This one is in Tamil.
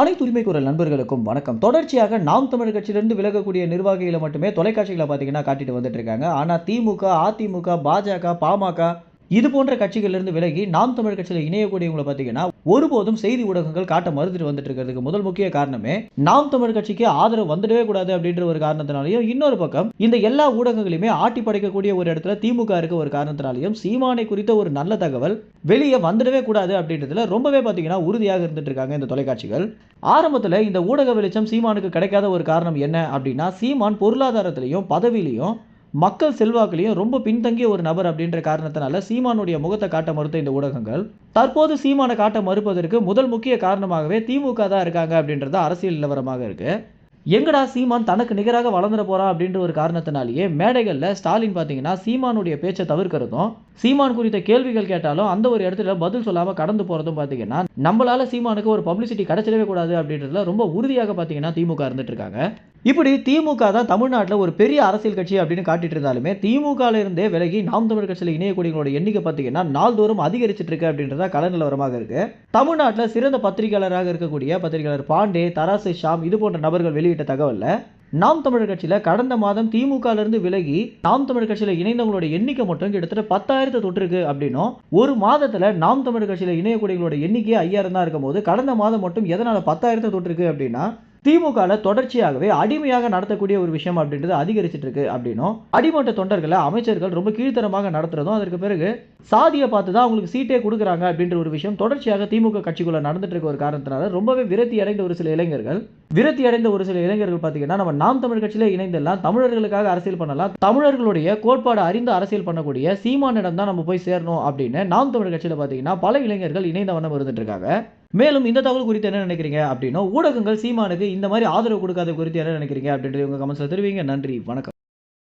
அனைத்து உரிமை குரல் நண்பர்களுக்கும் வணக்கம். தொடர்ச்சியாக நாம் தமிழர் கட்சியிலிருந்து விலகக்கூடிய நிர்வாகிகளை மட்டுமே தொலைக்காட்சிகளை பார்த்தீங்கன்னா காட்டிட்டு வந்துட்டு இருக்காங்க. ஆனால் திமுக அதிமுக பாஜக பாமக இது போன்ற கட்சிகளிலிருந்து விலகி நாம் தமிழர் கட்சியில் இணையக்கூடியவங்களை பார்த்தீங்கன்னா ஒருபோதும் செய்தி ஊடகங்கள் காட்ட மறுத்துட்டு வந்துட்டு இருக்கிறதுக்கு முதல் முக்கிய காரணமே நாம் தமிழ் கட்சிக்கு ஆதரவு வந்துடவே கூடாது அப்படின்ற ஒரு காரணத்தினாலையும் இன்னொரு பக்கம் இந்த எல்லா ஊடகங்களையுமே ஆட்டி படைக்கக்கூடிய ஒரு இடத்துல திமுக இருக்க ஒரு காரணத்தினாலையும் சீமானை குறித்த ஒரு நல்ல தகவல் வெளியே வந்துடவே கூடாது அப்படின்றதுல ரொம்பவே பார்த்தீங்கன்னா உறுதியாக இருந்துட்டு இருக்காங்க இந்த தொலைக்காட்சிகள். ஆரம்பத்தில் இந்த ஊடக வெளிச்சம் சீமானுக்கு கிடைக்காத ஒரு காரணம் என்ன அப்படின்னா சீமான் பொருளாதாரத்திலையும் பதவியிலையும் மக்கள் செல்வாக்குலையும் ரொம்ப பின்தங்கிய ஒரு நபர் அப்படின்ற காரணத்தினால சீமானுடைய முகத்தை காட்ட மறுத்த இந்த ஊடகங்கள். தற்போது சீமானை காட்ட மறுப்பதற்கு முதல் முக்கிய காரணமாகவே திமுக தான் இருக்காங்க அப்படின்றது அரசியல் நிலவரமாக இருக்கு. எங்கடா சீமான் தனக்கு நிகராக வளர்ந்துட போறான் அப்படின்ற ஒரு காரணத்தினாலேயே மேடைகளில் ஸ்டாலின் பார்த்தீங்கன்னா சீமானுடைய பேச்சை தவிர்க்கிறதும் சீமான் குறித்த கேள்விகள் கேட்டாலும் அந்த ஒரு இடத்துல பதில் சொல்லாமல் கடந்து போகிறதும் பார்த்தீங்கன்னா நம்மளால சீமானுக்கு ஒரு பப்ளிசிட்டி கிடைச்சிடவே கூடாது அப்படின்றதுல ரொம்ப உறுதியாக பார்த்தீங்கன்னா திமுக இருந்துட்டு இருக்காங்க. இப்படி திமுக தான் தமிழ்நாட்டில் ஒரு பெரிய அரசியல் கட்சி அப்படின்னு காட்டிட்டு இருந்தாலுமே திமுகல இருந்தே விலகி நாம் தமிழர் கட்சியில் இணையக்கூடியவங்களோட எண்ணிக்கை பார்த்தீங்கன்னா நாள்தோறும் அதிகரிச்சிட்டு இருக்கு அப்படின்றத கள நிலவரமாக இருக்கு. தமிழ்நாட்டில் சிறந்த பத்திரிகையாளராக இருக்கக்கூடிய பத்திரிகையாளர் பாண்டே தராசு ஷாம் இது போன்ற நபர்கள் வெளியிட்ட தகவலில் நாம் தமிழர் கட்சியில் கடந்த மாதம் திமுகலேருந்து விலகி நாம் தமிழர் கட்சியில் இணைந்தவங்களோட எண்ணிக்கை மட்டும் கிட்டத்தட்ட பத்தாயிரத்தை தொட்டிருக்கு அப்படின்னும் ஒரு மாதத்தில் நாம் தமிழர் கட்சியில் இணையக்கூடியவங்களோட எண்ணிக்கை ஐயாயிரம் தான் இருக்கும் போது கடந்த மாதம் மட்டும் எதனால் பத்தாயிரத்தை தொட்டிருக்கு அப்படின்னா திமுகவில் தொடர்ச்சியாகவே அடிமையாக நடத்தக்கூடிய ஒரு விஷயம் அப்படின்றது அதிகரிச்சுட்டு இருக்கு அப்படின்னும். அடிமட்ட தொண்டர்களை அமைச்சர்கள் ரொம்ப கீழ்த்தரமாக நடத்துறதும் அதற்கு பிறகு சாதியை பார்த்து தான் அவங்களுக்கு சீட்டே கொடுக்குறாங்க அப்படின்ற ஒரு விஷயம் தொடர்ச்சியாக திமுக கட்சிக்குள்ள நடந்துட்டு இருக்க ஒரு காரணத்தினால ரொம்பவே விரத்தி அடைந்த ஒரு சில இளைஞர்கள் விரத்தி அடைந்த ஒரு சில இளைஞர்கள் பார்த்தீங்கன்னா நம்ம நாம் தமிழ் கட்சியில இணைந்தெல்லாம் தமிழர்களுக்காக அரசியல் பண்ணலாம். தமிழர்களுடைய கோட்பாடு அறிந்து அரசியல் பண்ணக்கூடிய சீமானிடம் தான் நம்ம போய் சேரணும் அப்படின்னு நாம் தமிழ் கட்சியில் பார்த்தீங்கன்னா பல இளைஞர்கள் இணைந்த வண்ணம் இருந்துட்டு இருக்காங்க. மேலும் இந்த தகவல் குறித்து என்ன நினைக்கிறீங்க அப்படின்னா ஊடகங்கள் சீமானுக்கு இந்த மாதிரி ஆதரவு கொடுக்காத குறித்து என்ன நினைக்கிறீங்க அப்படின்றது உங்க கமெண்ட்ஸில் தெரிவிங்க. நன்றி. வணக்கம்.